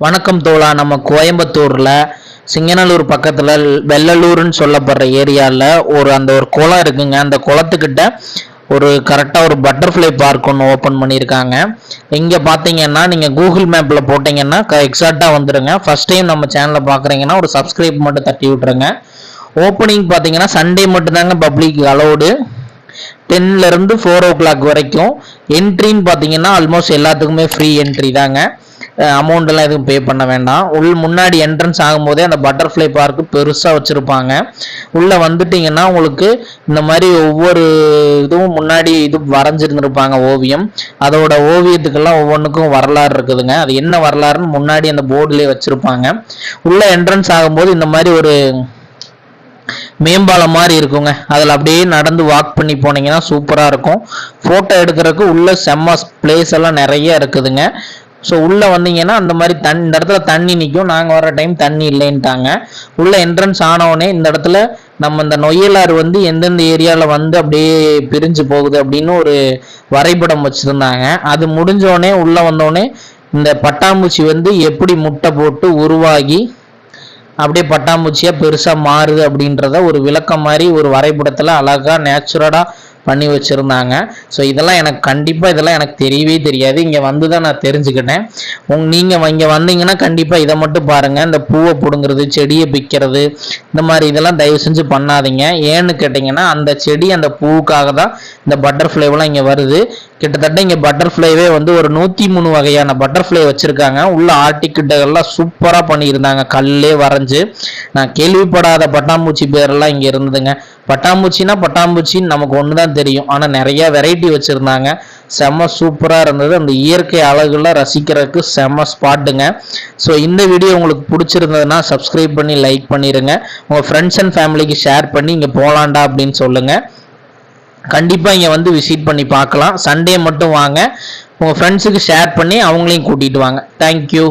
வணக்கம் தோழா. நம்ம கோயம்புத்தூரில் சிங்கநல்லூர் பக்கத்தில் வெள்ளலூர்னு சொல்லப்படுற ஏரியாவில் ஒரு அந்த ஒரு குளம் இருக்குங்க. அந்த குளத்துக்கிட்ட ஒரு கரெக்டாக ஒரு பட்டர்ஃப்ளை பார்க் ஒன்று ஓப்பன் பண்ணியிருக்காங்க. இங்கே பார்த்தீங்கன்னா நீங்கள் கூகுள் மேப்பில் போட்டிங்கன்னா க எக்ஸாக்டாக வந்துடுங்க ஃபஸ்ட் டைம் நம்ம சேனலை பார்க்குறீங்கன்னா ஒரு சப்ஸ்கிரைப் மட்டும் தட்டி விட்ருங்க ஓப்பனிங் பார்த்தீங்கன்னா சண்டே மட்டும்தாங்க பப்ளிக் அலோடு டென்லேருந்து ஃபோர் ஓ கிளாக் வரைக்கும் என்ட்ரின்னு பார்த்தீங்கன்னா ஆல்மோஸ்ட் எல்லாத்துக்குமே ஃப்ரீ என்ட்ரி தாங்க. அமௌண்ட் எல்லாம் எதுவும் பே பண்ண வேண்டாம். உள் முன்னாடி என்ட்ரன்ஸ் ஆகும்போதே அந்த பட்டர்ஃப்ளை பார்க்கு பெருசாக வச்சுருப்பாங்க. உள்ளே வந்துட்டிங்கன்னா உங்களுக்கு இந்த மாதிரி ஒவ்வொரு இதுவும் முன்னாடி இது வரைஞ்சிருந்துருப்பாங்க ஓவியம். அதோட ஓவியத்துக்கெல்லாம் ஒவ்வொன்றுக்கும் வரலாறு இருக்குதுங்க. அது என்ன வரலாறுன்னு முன்னாடி அந்த போர்டுலேயே வச்சுருப்பாங்க. உள்ளே என்ட்ரன்ஸ் ஆகும்போது இந்த மாதிரி ஒரு மேம்பாலம் மாதிரி இருக்குங்க. அதில் அப்படியே நடந்து வாக் பண்ணி போனீங்கன்னா சூப்பராக இருக்கும். ஃபோட்டோ எடுக்கிறதுக்கு உள்ள செம்ம பிளேஸ் எல்லாம் நிறைய இருக்குதுங்க. ஸோ உள்ளே வந்தீங்கன்னா அந்த மாதிரி தண்ணி இந்த இடத்துல தண்ணி நிற்கும் நாங்கள் வர டைம் தண்ணி இல்லைன்ட்டாங்க. உள்ளே என்ட்ரன்ஸ் ஆனவுடனே இந்த இடத்துல நம்ம இந்த நொய்யலாறு வந்து எந்தெந்த ஏரியாவில் வந்து அப்படியே பிரிஞ்சு போகுது அப்படின்னு ஒரு வரைபடம் வச்சுருந்தாங்க. அது முடிஞ்சோடனே உள்ளே வந்தோடனே இந்த பட்டாம்பூச்சி வந்து எப்படி முட்டை போட்டு உருவாகி அப்படியே பட்டாம்பூச்சியாக பெருசாக மாறுது அப்படின்றத ஒரு விளக்கம் மாதிரி ஒரு வரைபடத்தில் அழகாக நேச்சுரலாக பண்ணி வச்சுருந்தாங்க. ஸோ இதெல்லாம் எனக்கு கண்டிப்பாக இதெல்லாம் எனக்கு தெரியவே தெரியாது. இங்கே வந்து தான் நான் தெரிஞ்சுக்கிட்டேன். உங் நீங்கள் இங்கே வந்தீங்கன்னா கண்டிப்பாக இதை மட்டும் பாருங்கள் இந்த பூவை பிடுங்குறது செடியை பிக்கிறது இந்த மாதிரி இதெல்லாம் தயவு செஞ்சு பண்ணாதீங்க. ஏன்னு கேட்டிங்கன்னா அந்த செடி அந்த பூவுக்காக தான் இந்த பட்டர்ஃப்ளைவெல்லாம் இங்கே வருது. கிட்டத்தட்ட இங்கே பட்டர்ஃப்ளைவே வந்து ஒரு நூற்றி மூணு வகையான பட்டர்ஃப்ளை வச்சுருக்காங்க. உள்ள ஆர்டிக்கிட்டெல்லாம் சூப்பராக பண்ணியிருந்தாங்க. கல்லே வரைஞ்சு. நான் கேள்விப்படாத பட்டாம்பூச்சி பேரெல்லாம் இங்கே இருந்ததுங்க. பட்டாம்பூச்சின்னா பட்டாம்பூச்சின்னு நமக்கு ஒன்று தான் தெரியும். ஆனால் நிறைய வெரைட்டி வச்சுருந்தாங்க. செம்ம சூப்பராக இருந்தது. அந்த இயற்கை அழகுலாம் ரசிக்கிறதுக்கு செம்ம ஸ்பாட்டுங்க ஸோ இந்த வீடியோ உங்களுக்கு பிடிச்சிருந்ததுன்னா சப்ஸ்கிரைப் பண்ணி லைக் பண்ணிடுங்க உங்கள் ஃப்ரெண்ட்ஸ் அண்ட் ஃபேமிலிக்கு ஷேர் பண்ணி இங்கே போகலாண்டா அப்படின்னு சொல்லுங்கள் கண்டிப்பாக இங்கே வந்து விசிட் பண்ணி பார்க்கலாம். சண்டே மட்டும் வாங்க. உங்கள் ஃப்ரெண்ட்ஸுக்கு ஷேர் பண்ணி அவங்களையும் கூட்டிகிட்டு வாங்க. தேங்க்யூ